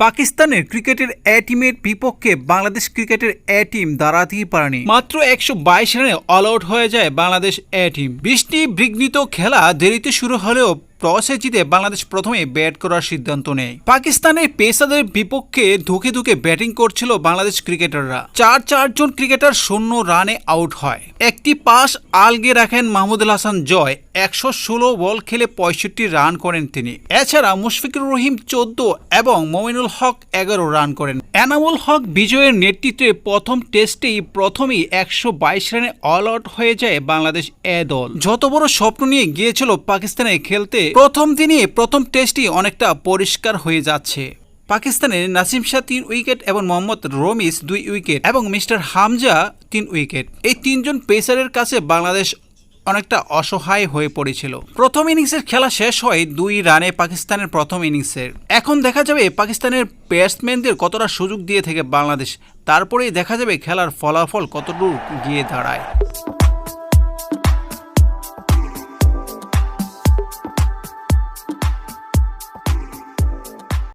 পাকিস্তানের ক্রিকেটের এ টিমের বিপক্ষে বাংলাদেশ ক্রিকেটের এ টিম দাঁড়াতেই পারেনি। মাত্র একশো বাইশ রানে অল আউট হয়ে যায় বাংলাদেশ এ টিম। বৃষ্টি বিঘ্নিত খেলা দেরিতে শুরু হলেও টসে জিতে বাংলাদেশ প্রথমে ব্যাট করার সিদ্ধান্ত নেয়। পাকিস্তানের পেসাদের বিপক্ষে ধুকে ধুকে ব্যাটিং করছিল বাংলাদেশ ক্রিকেটাররা। চার চারজন ক্রিকেটার শূন্য রানে আউট হয়। একটি পাস আলগে রাখেন মাহমুদুল হাসান জয়। একশো ষোলো বল খেলে পঁয়ষট্টি রান করেন তিনি। এছাড়া মুশফিকুর রহিম চোদ্দ এবং মমিনুল হক এগারো রান করেন। এনামুল হক বিজয়ের নেতৃত্বে প্রথম টেস্টেই প্রথমেই একশো বাইশ রানে অল আউট হয়ে যায় বাংলাদেশ এ দল। যত বড় স্বপ্ন নিয়ে গিয়েছিল পাকিস্তানে খেলতে প্রথম দিনই প্রথম টেস্টই অনেকটা পরিষ্কার হয়ে যাচ্ছে। পাকিস্তানের নাসিম শাহ তিন উইকেট এবং মোহাম্মদ রমিস দুই উইকেট এবং মিস্টার হামজা তিন উইকেট। এই তিনজন পেসারের কাছে বাংলাদেশ অনেকটা অসহায় হয়ে পড়েছিল। প্রথম ইনিংসের খেলা শেষ হয় দুই রানে পাকিস্তানের প্রথম ইনিংসের। এখন দেখা যাবে পাকিস্তানের ব্যাটসম্যানদের কতটা সুযোগ দিয়ে থেকে বাংলাদেশ। তারপরেই দেখা যাবে খেলার ফলাফল কতটুকু গিয়ে দাঁড়ায়।